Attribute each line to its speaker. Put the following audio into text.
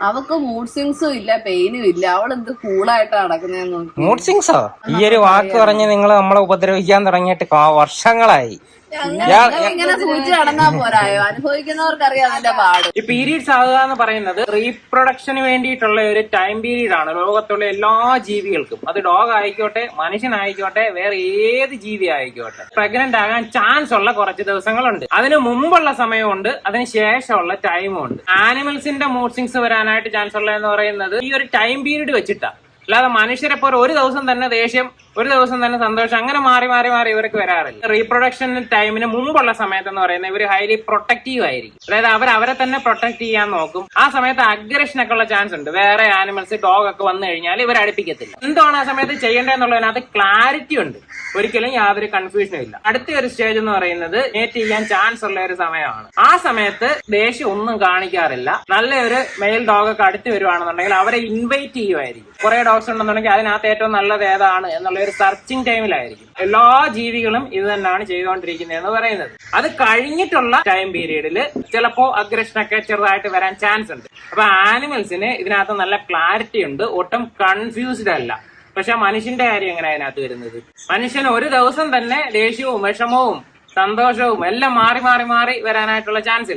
Speaker 1: അവക്ക് മൂഡ് സ്വിങ്സും ഇല്ല പെയിനും ഇല്ല. അവൾ എന്ത് കൂളായിട്ട് നടക്കുന്നതെന്ന്
Speaker 2: മൂഡ് സിങ്സോ ഈ ഒരു വാക്ക് പറഞ്ഞ് നിങ്ങൾ നമ്മളെ ഉപദ്രവിക്കാൻ തുടങ്ങിയിട്ട് വർഷങ്ങളായി.
Speaker 1: ഇങ്ങനെ സൂചിച്ച് നടന്നാ പോരായോ? അനുഭവിക്കുന്നവർക്കറിയാം അതിന്റെ പാട്.
Speaker 2: ഈ പീരീഡ്സ് ആകുക എന്ന് പറയുന്നത് റീപ്രൊഡക്ഷന് വേണ്ടിയിട്ടുള്ള ഒരു ടൈം പീരീഡ് ആണ് ലോകത്തുള്ള എല്ലാ ജീവികൾക്കും. അത് ഡോഗ് ആയിക്കോട്ടെ മനുഷ്യനായിക്കോട്ടെ വേറെ ഏത് ജീവി ആയിക്കോട്ടെ. പ്രഗ്നന്റ് ആകാൻ ചാൻസ് ഉള്ള കുറച്ച് ദിവസങ്ങളുണ്ട്. അതിന് മുമ്പുള്ള സമയമുണ്ട് അതിന് ശേഷമുള്ള ടൈമും ഉണ്ട് ആനിമൽസിന്റെ മൂഡ് സിങ്സ് വരാനായിട്ട് ചാൻസ് ഉള്ള എന്ന് പറയുന്നത് ഈ ഒരു ടൈം പീരീഡ് വെച്ചിട്ടാ. അല്ലാതെ മനുഷ്യരെ പോലെ ഒരു ദിവസം തന്നെ ദേഷ്യം ഒരു ദിവസം തന്നെ സന്തോഷം അങ്ങനെ മാറി മാറി മാറി ഇവർക്ക് വരാറില്ല. റീപ്രൊഡക്ഷൻ ടൈമിന് മുമ്പുള്ള സമയത്ത് എന്ന് പറയുന്നത് ഇവർ ഹൈലി പ്രൊട്ടക്റ്റീവ് ആയിരിക്കും. അതായത് അവർ അവരെ തന്നെ പ്രൊട്ടക്ട് ചെയ്യാൻ നോക്കും. ആ സമയത്ത് അഗ്രഷൻ ഒക്കെ ഉള്ള ചാൻസ് ഉണ്ട്. വേറെ ആനിമൽസ് ഡോഗ് ഒക്കെ വന്നു കഴിഞ്ഞാൽ ഇവർ അടുപ്പിക്കത്തില്ല. എന്താണ് ആ സമയത്ത് ചെയ്യേണ്ടതെന്നുള്ളതിനകത്ത് ക്ലാരിറ്റി ഉണ്ട്. ഒരിക്കലും യാതൊരു കൺഫ്യൂഷനും ഇല്ല. അടുത്ത ഒരു സ്റ്റേജ് എന്ന് പറയുന്നത് നേറ്റ് ചെയ്യാൻ ചാൻസ് ഉള്ള ഒരു സമയമാണ്. ആ സമയത്ത് ദേഷ്യം ഒന്നും കാണിക്കാറില്ല. നല്ലൊരു മെയിൽ ഡോഗ് ഒക്കെ അടുത്ത് വരുവാണെന്നുണ്ടെങ്കിൽ അവരെ ഇൻവൈറ്റ് ചെയ്യുമായിരിക്കും. കുറെ ഡോഗ്സ് ഉണ്ടെന്നുണ്ടെങ്കിൽ അതിനകത്ത് ഏറ്റവും നല്ലത് ഏതാണ് എന്നുള്ള ഒരു സെർച്ചിങ് ടൈമിലായിരിക്കും എല്ലാ ജീവികളും ഇത് തന്നെയാണ് ചെയ്തുകൊണ്ടിരിക്കുന്നത് എന്ന് പറയുന്നത്. അത് കഴിഞ്ഞിട്ടുള്ള ടൈം പീരീഡിൽ ചിലപ്പോൾ അഗ്രഷൻ ഒക്കെ ചെറുതായിട്ട് വരാൻ ചാൻസ് ഉണ്ട്. അപ്പൊ ആനിമൽസിന് ഇതിനകത്ത് നല്ല ക്ലാരിറ്റി ഉണ്ട്. ഒട്ടും കൺഫ്യൂസ്ഡ് അല്ല. പക്ഷെ മനുഷ്യന്റെ കാര്യം എങ്ങനെ അതിനകത്ത് വരുന്നത്? മനുഷ്യൻ ഒരു ദിവസം തന്നെ ദേഷ്യവും വിഷമവും സന്തോഷവും എല്ലാം മാറി മാറി മാറി വരാനായിട്ടുള്ള ചാൻസ് ഇല്ല.